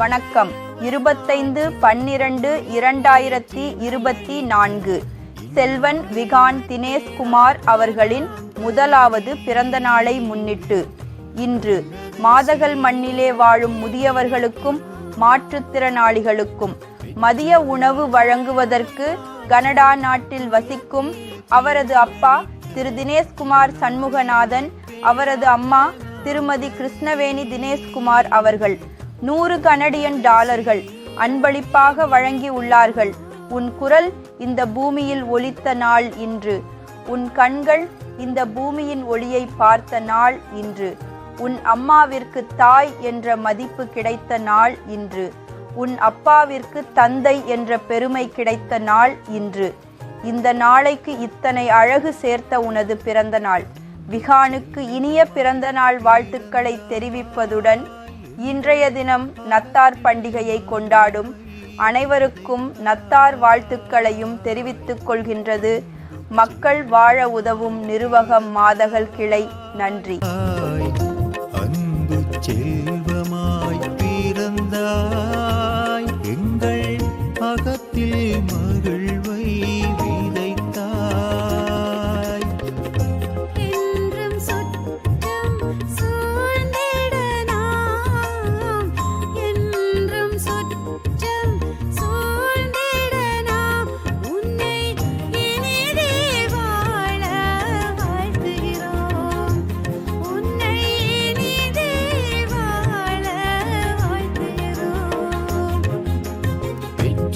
வணக்கம். இருபத்தைந்து பன்னிரண்டு இரண்டாயிரத்தி இருபத்தி நான்கு. செல்வன் விகான் தினேஷ்குமார் அவர்களின் முதலாவது பிறந்த நாளை முன்னிட்டு. இன்று மாதகள் மண்ணிலே வாழும் முதியவர்களுக்கும் மாற்றுத்திறனாளிகளுக்கும் மதிய உணவு வழங்குவதற்கு கனடா நாட்டில் வசிக்கும் அவரது அப்பா திரு தினேஷ்குமார் சண்முகநாதன் அவரது அம்மா திருமதி கிருஷ்ணவேணி தினேஷ்குமார் அவர்கள் நூறு கனடியன் டாலர்கள் அன்பளிப்பாக வழங்கி உள்ளார்கள். உன் குரல் இந்த பூமியில் ஒலித்த நாள் இன்று. உன் கண்கள் இந்த பூமியின் ஒளியை பார்த்த நாள் இன்று. உன் அம்மாவிற்கு தாய் என்ற மதிப்பு கிடைத்த நாள் இன்று. உன் அப்பாவிற்கு தந்தை என்ற பெருமை கிடைத்த நாள் இன்று. இந்த நாளைக்கு இத்தனை அழகு சேர்த்த உனது பிறந்த நாள். விகானுக்கு இனிய பிறந்த நாள் வாழ்த்துக்களை தெரிவிப்பதுடன் இன்றைய தினம் நத்தார் பண்டிகையை கொண்டாடும் அனைவருக்கும் நத்தார் வாழ்த்துக்களையும் தெரிவித்துக் கொள்கின்றது. மக்கள் வாழ உதவும் நிர்வகம் மாதகள் கிளை. நன்றி.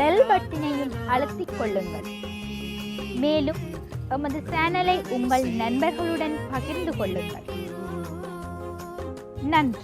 பெல் பட்டினையும் அழுத்திக் கொள்ளுங்கள். மேலும் எமது சேனலை உங்கள் நண்பர்களுடன் பகிர்ந்து கொள்ளுங்கள். நன்றி.